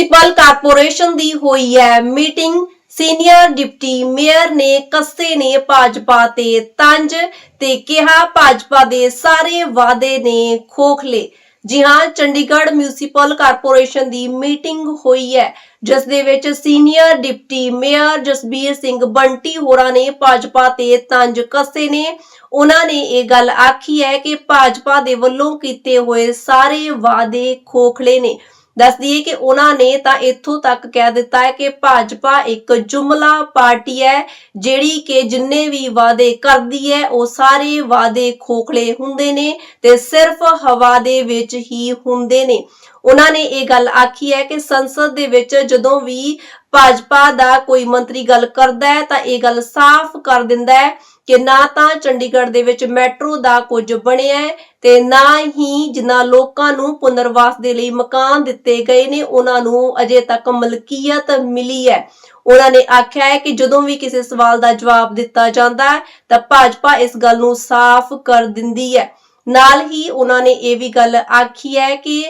Municipal corporation ਦੀ ਹੋਈ ਹੈ meeting. Senior deputy mayor ਨੇ ਕੱਸੇ ਨੇ ਭਾਜਪਾ ਤੇ ਤੰਜ ਤੇ ਕਿਹਾ ਭਾਜਪਾ ਦੇ ਸਾਰੇ ਵਾਅਦੇ ਨੇ ਖੋਖਲੇ। ਜੀ ਹਾਂ, ਚੰਡੀਗੜ੍ਹ ਮਿਊਨਿਸਪਲ ਕਾਰਪੋਰੇਸ਼ਨ ਦੀ ਮੀਟਿੰਗ ਹੋਈ ਹੈ, ਜਿਸ ਦੇ ਵਿੱਚ senior deputy mayor Jasbir Singh Bunty ਹੋਰਾਂ ਨੇ ਭਾਜਪਾ ਤੇ ਤੰਜ ਕੱਸੇ ਨੇ। ਉਹਨਾਂ ਨੇ ਇਹ ਗੱਲ ਆਖੀ ਹੈ ਕਿ ਭਾਜਪਾ ਦੇ ਵੱਲੋਂ ਕੀਤੇ ਹੋਏ ਸਾਰੇ ਵਾਅਦੇ ਖੋਖਲੇ ਨੇ। ਦੱਸ ਦਈਏ ਕਿ ਉਹਨਾਂ ਨੇ ਤਾਂ ਇੱਥੋਂ ਤੱਕ ਕਹਿ ਦਿੱਤਾ ਹੈ ਕਿ ਭਾਜਪਾ ਇੱਕ ਜੁਮਲਾ ਪਾਰਟੀ ਹੈ, ਜਿਹੜੀ ਕਿ ਜਿੰਨੇ ਵੀ ਵਾਅਦੇ ਕਰਦੀ ਹੈ, ਉਹ ਸਾਰੇ ਵਾਅਦੇ ਖੋਖਲੇ ਹੁੰਦੇ ਨੇ ਤੇ ਸਿਰਫ ਹਵਾ ਦੇ ਵਿੱਚ ਹੀ ਹੁੰਦੇ ਨੇ। ਉਹਨਾਂ ਨੇ ਇਹ ਗੱਲ ਆਖੀ ਹੈ ਕਿ ਸੰਸਦ ਦੇ ਵਿੱਚ ਜਦੋਂ ਵੀ ਭਾਜਪਾ ਦਾ ਕੋਈ ਮੰਤਰੀ ਗੱਲ ਕਰਦਾ ਹੈ, ਤਾਂ ਇਹ ਗੱਲ ਸਾਫ਼ ਕਰ ਦਿੰਦਾ ਹੈ ਕਿ ਨਾ ਤਾਂ ਚੰਡੀਗੜ੍ਹ ਦੇ ਵਿੱਚ ਮੈਟਰੋ ਦਾ ਕੁਝ ਬਣਿਆ ਹੈ ਤੇ ਨਾ ਹੀ ਜਿਨ੍ਹਾਂ ਲੋਕਾਂ ਨੂੰ ਪੁਨਰਵਾਸ ਦੇ ਲਈ ਮਕਾਨ ਦਿੱਤੇ ਗਏ ਨੇ, ਉਹਨਾਂ ਨੂੰ ਅਜੇ ਤੱਕ ਮਲਕੀਅਤ ਮਿਲੀ ਹੈ। ਉਹਨਾਂ ਨੇ ਆਖਿਆ ਹੈ ਕਿ ਜਦੋਂ ਵੀ ਕਿਸੇ ਸਵਾਲ ਦਾ ਜਵਾਬ ਦਿੱਤਾ ਜਾਂਦਾ ਹੈ, ਤਾਂ ਭਾਜਪਾ ਇਸ ਗੱਲ ਨੂੰ ਸਾਫ਼ ਕਰ ਦਿੰਦੀ ਹੈ। ਨਾਲ ਹੀ ਉਹਨਾਂ ਨੇ ਇਹ ਵੀ ਗੱਲ ਆਖੀ ਹੈ ਕਿ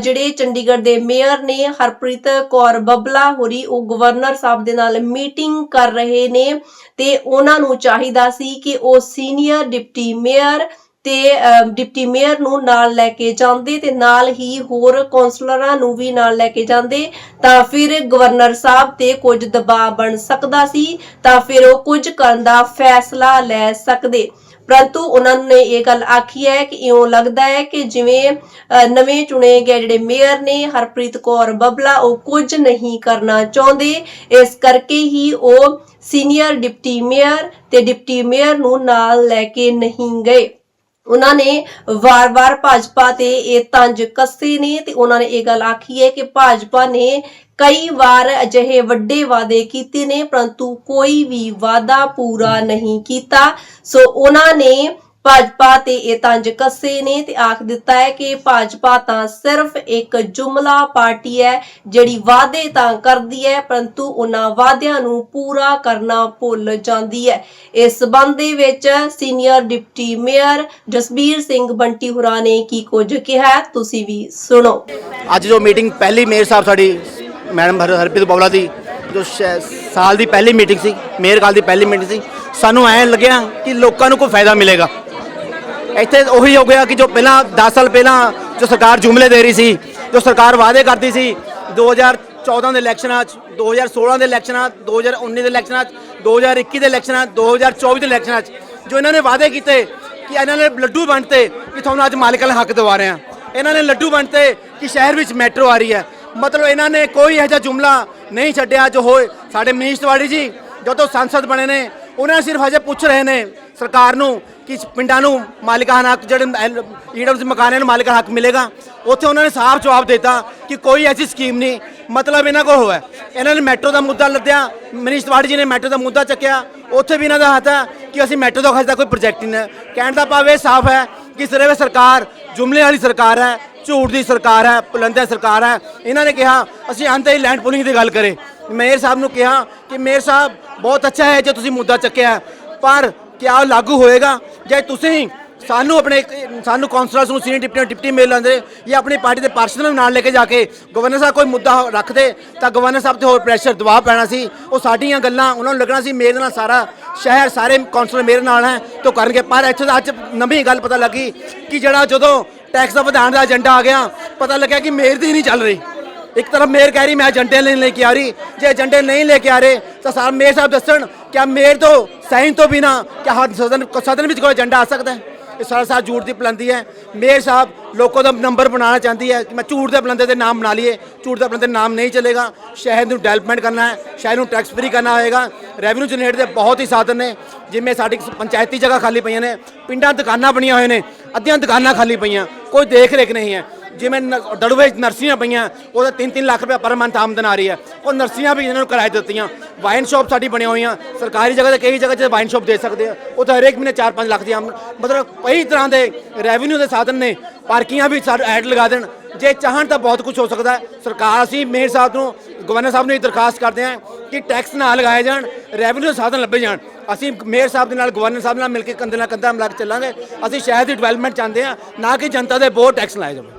ਜਿਹੜੇ ਚੰਡੀਗੜ੍ਹ ਦੇ ਮੇਅਰ ਨੇ ਹਰਪ੍ਰੀਤ ਕੌਰ ਬੱਬਲਾ ਹੋਰੀ, ਉਹ ਗਵਰਨਰ ਸਾਹਿਬ ਦੇ ਨਾਲ ਮੀਟਿੰਗ ਕਰ ਰਹੇ ਨੇ ਤੇ ਉਹਨਾਂ ਨੂੰ ਚਾਹੀਦਾ ਸੀ ਕਿ ਉਹ ਸੀਨੀਅਰ ਡਿਪਟੀ ਮੇਅਰ ਤੇ ਡਿਪਟੀ ਮੇਅਰ ਨੂੰ ਨਾਲ ਲੈ ਕੇ ਜਾਂਦੇ ਤੇ ਨਾਲ ਹੀ ਹੋਰ ਕੌਂਸਲਰਾਂ ਨੂੰ ਵੀ ਨਾਲ ਲੈ ਕੇ ਜਾਂਦੇ ਤਾਂ ਫਿਰ ਗਵਰਨਰ ਸਾਹਿਬ ਤੇ ਕੁਝ ਦਬਾਅ ਬਣ ਸਕਦਾ ਸੀ ਤਾਂ ਫਿਰ ਉਹ ਕੁਝ ਕਰਨ ਦਾ ਫੈਸਲਾ ਲੈ ਸਕਦੇ। ਪਰੰਤੂ ਉਹਨਾਂ ਨੇ ਇਹ ਗੱਲ ਆਖੀ ਹੈ ਕਿ ਇਉਂ ਲੱਗਦਾ ਹੈ ਕਿ ਜਿਵੇਂ ਨਵੇਂ ਚੁਣੇ ਗਏ ਜਿਹੜੇ ਮੇਅਰ ਨੇ, ਹਰਪ੍ਰੀਤ ਕੌਰ ਬਬਲਾ, ਉਹ ਕੁਝ ਨਹੀਂ ਕਰਨਾ ਚਾਹੁੰਦੇ। ਇਸ ਕਰਕੇ ਹੀ ਉਹ ਸੀਨੀਅਰ ਡਿਪਟੀ ਮੇਅਰ ਤੇ ਡਿਪਟੀ ਮੇਅਰ ਨੂੰ ਨਾਲ ਲੈ ਕੇ ਨਹੀਂ ਗਏ। ਉਹਨਾਂ ਨੇ ਵਾਰ-ਵਾਰ ਭਾਜਪਾ ਤੇ ਇਹ ਤੰਜ ਕੱਸੇ ਨੇ ਤੇ ਉਹਨਾਂ ਨੇ ਇਹ ਗੱਲ ਆਖੀ ਹੈ ਕਿ ਭਾਜਪਾ ਨੇ ਕਈ ਵਾਰ ਅਜਿਹੇ ਵੱਡੇ ਵਾਅਦੇ ਕੀਤੇ ਨੇ, ਪਰੰਤੂ ਕੋਈ ਵੀ ਵਾਅਦਾ ਪੂਰਾ ਨਹੀਂ ਕੀਤਾ। ਸੋ ਉਹਨਾਂ ਨੇ ਭਾਜਪਾ ਤੇ ਇਹ ਤੰਜ ਕੱਸੇ ਨੇ ਤੇ ਆਖ ਦਿੱਤਾ ਹੈ ਕਿ ਭਾਜਪਾ ਤਾਂ ਸਿਰਫ ਇੱਕ ਜੁਮਲਾ ਪਾਰਟੀ ਹੈ, ਜਿਹੜੀ ਵਾਅਦੇ ਤਾਂ ਕਰਦੀ ਹੈ, ਪਰੰਤੂ ਉਹਨਾਂ ਵਾਅਦਿਆਂ ਨੂੰ ਪੂਰਾ ਕਰਨਾ ਭੁੱਲ ਜਾਂਦੀ ਹੈ। ਇਸ ਸਬੰਧ ਦੇ ਵਿੱਚ senior deputy mayor Jasbir Singh Bunty ਹੁਰਾ ਨੇ ਕੀ ਕੁਝ ਕਿਹਾ, ਤੁਸੀਂ ਵੀ ਸੁਣੋ। ਅੱਜ ਜੋ ਮੀਟਿੰਗ ਪਹਿਲੀ ਮੇਅਰ ਸਾਹਿਬ ਸਾਡੀ, ਮੈਡਮ ਹਰਪ੍ਰੀਤ ਬਵਲਾ ਦੀ, ਜੋ ਸਾਲ ਦੀ ਪਹਿਲੀ ਮੀਟਿੰਗ ਸੀ, ਮੇਅਰ ਕਾਲ ਦੀ ਪਹਿਲੀ ਮੀਟਿੰਗ ਸੀ, ਸਾਨੂੰ ਐਂ ਲੱਗਿਆ ਕਿ ਲੋਕਾਂ ਨੂੰ ਕੋਈ ਫਾਇਦਾ ਮਿਲੇਗਾ। ਇੱਥੇ ਉਹੀ ਹੋ ਗਿਆ ਕਿ ਜੋ ਪਹਿਲਾਂ 10 ਸਾਲ ਪਹਿਲਾਂ ਜੋ ਸਰਕਾਰ ਜੁਮਲੇ ਦੇ ਰਹੀ ਸੀ ਜੋ ਸਰਕਾਰ ਵਾਅਦੇ ਕਰਦੀ ਸੀ 2014 ਦੇ ਇਲੈਕਸ਼ਨਾਂ 'ਚ 2016 ਦੇ ਇਲੈਕਸ਼ਨਾਂ 'ਚ, 2019 ਦੇ ਇਲੈਕਸ਼ਨਾਂ 'ਚ, 2021 ਦੇ ਇਲੈਕਸ਼ਨਾਂ 'ਚ, 2024 ਦੇ ਇਲੈਕਸ਼ਨਾਂ 'ਚ ਜੋ ਇਹਨਾਂ ਨੇ ਵਾਅਦੇ ਕੀਤੇ ਕਿ ਇਹਨਾਂ ਨੇ ਲੱਡੂ ਵੰਡਤੇ ਕਿ ਤੁਹਾਨੂੰ ਅੱਜ ਮਾਲਕਾਂ ਦਾ ਹੱਕ ਦਿਵਾ ਰਹੇ ਹਾਂ। ਇਹਨਾਂ ਨੇ ਲੱਡੂ ਵੰਡਤੇ ਕਿ ਸ਼ਹਿਰ ਵਿੱਚ ਮੈਟਰੋ ਆ ਰਹੀ ਹੈ। ਮਤਲਬ ਇਹਨਾਂ ਨੇ ਕੋਈ ਇਹੋ ਜਿਹਾ ਜੁਮਲਾ ਨਹੀਂ ਛੱਡਿਆ ਜੋ ਹੋਏ ਸਾਡੇ ਮਨੀਸ਼ ਤਿਵਾੜੀ ਜੀ ਜਦੋਂ ਸੰਸਦ ਬਣੇ ਨੇ ਉਹਨਾਂ ਸਿਰਫ ਹਜੇ ਪੁੱਛ ਰਹੇ ਨੇ ਸਰਕਾਰ ਨੂੰ ਕਿ ਪਿੰਡਾਂ ਨੂੰ ਮਾਲਿਕਾਨਾ ਹੱਕ, ਜਿਹੜੇ ਈਡਬਲਯੂ ਮਕਾਨਾਂ ਨੂੰ ਮਾਲਿਕਾਨਾ ਹੱਕ ਮਿਲੇਗਾ। ਉੱਥੇ ਉਹਨਾਂ ਨੇ ਸਾਫ਼ ਜਵਾਬ ਦਿੱਤਾ ਕਿ ਕੋਈ ਐਸੀ ਸਕੀਮ ਨਹੀਂ। ਮਤਲਬ ਇਹਨਾਂ ਕੋਲ ਹੋਇਆ। ਇਹਨਾਂ ਨੇ ਮੈਟਰੋ ਦਾ ਮੁੱਦਾ ਲੱਦਿਆ, ਮਨੀਸ਼ ਤਿਵਾੜੀ ਜੀ ਨੇ ਮੈਟਰੋ ਦਾ ਮੁੱਦਾ ਚੱਕਿਆ। ਉੱਥੇ ਵੀ ਇਹਨਾਂ ਦਾ ਹੱਥ ਹੈ ਕਿ ਅਸੀਂ ਮੈਟਰੋ ਦਾ ਖਰਚਾ ਕੋਈ ਪ੍ਰੋਜੈਕਟ ਨਹੀਂ ਹੈ। ਕਹਿਣ ਦਾ ਭਾਵ ਇਹ ਸਾਫ਼ ਹੈ ਕਿ ਸਿਰਫ ਸਰਕਾਰ ਜੁਮਲੇ ਵਾਲੀ ਸਰਕਾਰ ਹੈ, ਝੂਠ ਦੀ ਸਰਕਾਰ ਹੈ ਪੁਲੰਦਾ ਸਰਕਾਰ ਹੈ। ਇਹਨਾਂ ਨੇ ਕਿਹਾ, ਅਸੀਂ ਅੰਤ ਹੀ ਲੈਂਡ ਪੂਲਿੰਗ ਦੀ ਗੱਲ ਕਰੇ। ਮੇਅਰ ਸਾਹਿਬ ਨੂੰ ਕਿਹਾ ਕਿ ਮੇਅਰ ਸਾਹਿਬ, ਬਹੁਤ ਅੱਛਾ ਹੈ ਜੇ ਤੁਸੀਂ ਮੁੱਦਾ ਚੱਕਿਆ। ਪਰ ਕਿਆ ਉਹ ਲਾਗੂ ਹੋਏਗਾ? ਜੇ ਤੁਸੀਂ ਸਾਨੂੰ ਆਪਣੇ, ਸਾਨੂੰ ਕੌਂਸਲਰਸ ਨੂੰ ਸੀਨੀਅਰ ਡਿਪਟੀ ਡਿਪਟੀ ਮੇਲ ਲਾਂਦੇ ਜਾਂ ਆਪਣੀ ਪਾਰਟੀ ਦੇ ਪਾਰਸ਼ਦ ਨੂੰ ਨਾਲ ਲੈ ਕੇ ਜਾ ਕੇ ਗਵਰਨਰ ਸਾਹਿਬ ਕੋਈ ਮੁੱਦਾ ਰੱਖਦੇ, ਤਾਂ ਗਵਰਨਰ ਸਾਹਿਬ ਤੇ ਹੋਰ ਪ੍ਰੈਸ਼ਰ ਦਬਾਅ ਪੈਣਾ ਸੀ। ਉਹ ਸਾਡੀਆਂ ਗੱਲਾਂ, ਉਹਨਾਂ ਨੂੰ ਲੱਗਣਾ ਸੀ ਮੇਰੇ ਨਾਲ ਸਾਰਾ ਸ਼ਹਿਰ, ਸਾਰੇ ਕੌਂਸਲਰ ਮੇਰੇ ਨਾਲ ਹੈ, ਤੋਂ ਕਰਨਗੇ। ਪਰ ਇੱਥੇ ਤਾਂ ਅੱਜ ਨਵੀਂ ਗੱਲ ਪਤਾ ਲੱਗੀ ਕਿ ਜਿਹੜਾ ਜਦੋਂ ਟੈਕਸ ਦਾ ਵਧਾਉਣ ਦਾ ਏਜੰਡਾ ਆ ਗਿਆ, ਪਤਾ ਲੱਗਿਆ ਕਿ ਮੇਰ ਦੀ ਨਹੀਂ ਚੱਲ ਰਹੀ। ਇੱਕ ਤਰਫ ਮੇਰ ਕਹਿ ਰਹੀ, ਮੈਂ ਏਜੰਡੇ ਨਹੀਂ ਲੈ ਕੇ ਆ ਰਹੀ। ਜੇ ਏਜੰਡੇ ਨਹੀਂ ਲੈ ਕੇ ਆ ਰਹੇ, ਤਾਂ ਸਾਹਿਬ ਮੇਰ ਸਾਹਿਬ ਦੱਸਣ ਕਿ ਮੇਰ ਤੋਂ ਸਾਈਨ ਤੋਂ ਬਿਨਾ ਕਿ ਹਰ ਸਦਨ ਸਦਨ ਵਿੱਚ ਕੋਈ ਏਜੰਡਾ ਆ ਸਕਦਾ ਹੈ? ਇਹ ਸਾਰਾ ਸਾਰਾ ਝੂਠ ਦੀ ਪਲੰਦੀ ਹੈ। ਮੇਰ ਸਾਹਿਬ ਲੋਕਾਂ ਦਾ ਨੰਬਰ ਬਣਾਉਣਾ ਚਾਹੁੰਦੀ ਹੈ ਕਿ ਮੈਂ ਝੂਠ ਦੇ ਬੁਲੰਦੇ ਦੇ ਨਾਮ ਬਣਾ ਲਈਏ। ਝੂਠ ਦੇ ਬੁਲੰਦੇ ਨਾਮ ਨਹੀਂ ਚੱਲੇਗਾ। ਸ਼ਹਿਰ ਨੂੰ ਡਿਵੈਲਪਮੈਂਟ ਕਰਨਾ ਹੈ। ਸ਼ਹਿਰ ਨੂੰ ਟੈਕਸ ਫ੍ਰੀ ਕਰਨਾ ਹੋਏਗਾ। ਰੈਵਨਿਊ ਜਨਰੇਟ ਦੇ ਬਹੁਤ ਹੀ ਸਾਧਨ ਨੇ। ਜਿਵੇਂ ਸਾਡੀ ਪੰਚਾਇਤੀ ਜਗ੍ਹਾ ਖਾਲੀ ਪਈਆਂ ਨੇ। ਪਿੰਡਾਂ ਦੁਕਾਨਾਂ ਬਣੀਆਂ ਹੋਏ ਨੇ। ਅੱਧੀਆਂ ਦੁਕਾਨਾਂ ਖਾਲੀ ਪਈਆਂ। ਕੋਈ ਦੇਖ ਰੇਖ ਨਹੀਂ ਹੈ। ਜਿਵੇਂ ਨ- ਦੜੂਵੇ 'ਚ ਨਰਸੀਆਂ ਪਈਆਂ, ਉਹਦਾ 3-3 ਲੱਖ ਰੁਪਏ ਪਰ ਮੰਥ ਆਮਦਨ ਆ ਰਹੀ ਹੈ। ਉਹ ਨਰਸੀਆਂ ਵੀ ਇਹਨਾਂ ਨੂੰ ਕਿਰਾਏ ਦਿੱਤੀਆਂ। ਵਾਈਨ ਸ਼ਾਪ ਸਾਡੀ ਬਣੀਆਂ ਹੋਈਆਂ। ਸਰਕਾਰੀ ਜਗ੍ਹਾ ਤੇ ਕਈ ਜਗ੍ਹਾ 'ਚ ਵਾਈਨ ਸ਼ਾਪ ਦੇ ਸਕਦੇ ਆ? ਉਹ ਤਾਂ ਹਰੇਕ ਮਹੀਨੇ 4-5 ਲੱਖ ਦੀ ਆਮਦਨ ਮਤਲਬ ਕਈ ਤਰ੍ਹਾਂ ਦੇ ਰੈਵਨਿਊ ਦੇ ਸਾਧਨ ਨੇ। ਪਾਰਕਿੰਗਾਂ ਵੀ ਸਾਡੇ ਐਡ ਲਗਾ ਦੇਣ। ਜੇ ਚਾਹਣ ਤਾਂ ਬਹੁਤ ਕੁਝ ਹੋ ਸਕਦਾ ਹੈ। ਸਰਕਾਰ, ਅਸੀਂ ਮੇਅਰ ਸਾਹਿਬ ਨੂੰ, ਗਵਰਨਰ ਸਾਹਿਬ ਨੂੰ ਇਹ ਦਰਖਾਸਤ ਕਰਦੇ ਹਾਂ ਕਿ ਟੈਕਸ ਨਾ ਲਗਾਏ ਜਾਣ ਰੈਵਨਿਊ ਸਾਧਨ ਲੱਭੇ ਜਾਣ। ਅਸੀਂ ਮੇਅਰ ਸਾਹਿਬ ਦੇ ਨਾਲ, ਗਵਰਨਰ ਸਾਹਿਬ ਨਾਲ ਮਿਲ ਕੇ ਕੰਧੇ ਨਾਲ ਕੰਧਾ ਮਿਲਾ ਕੇ ਚੱਲਾਂਗੇ। ਅਸੀਂ ਸ਼ਹਿਰ ਦੀ ਡਿਵੈਲਪਮੈਂਟ ਚਾਹੁੰਦੇ ਹਾਂ, ਨਾ ਕਿ ਜਨਤਾ ਦੇ ਬਹੁਤ ਟੈਕਸ ਲਾਏ ਜਾਣ।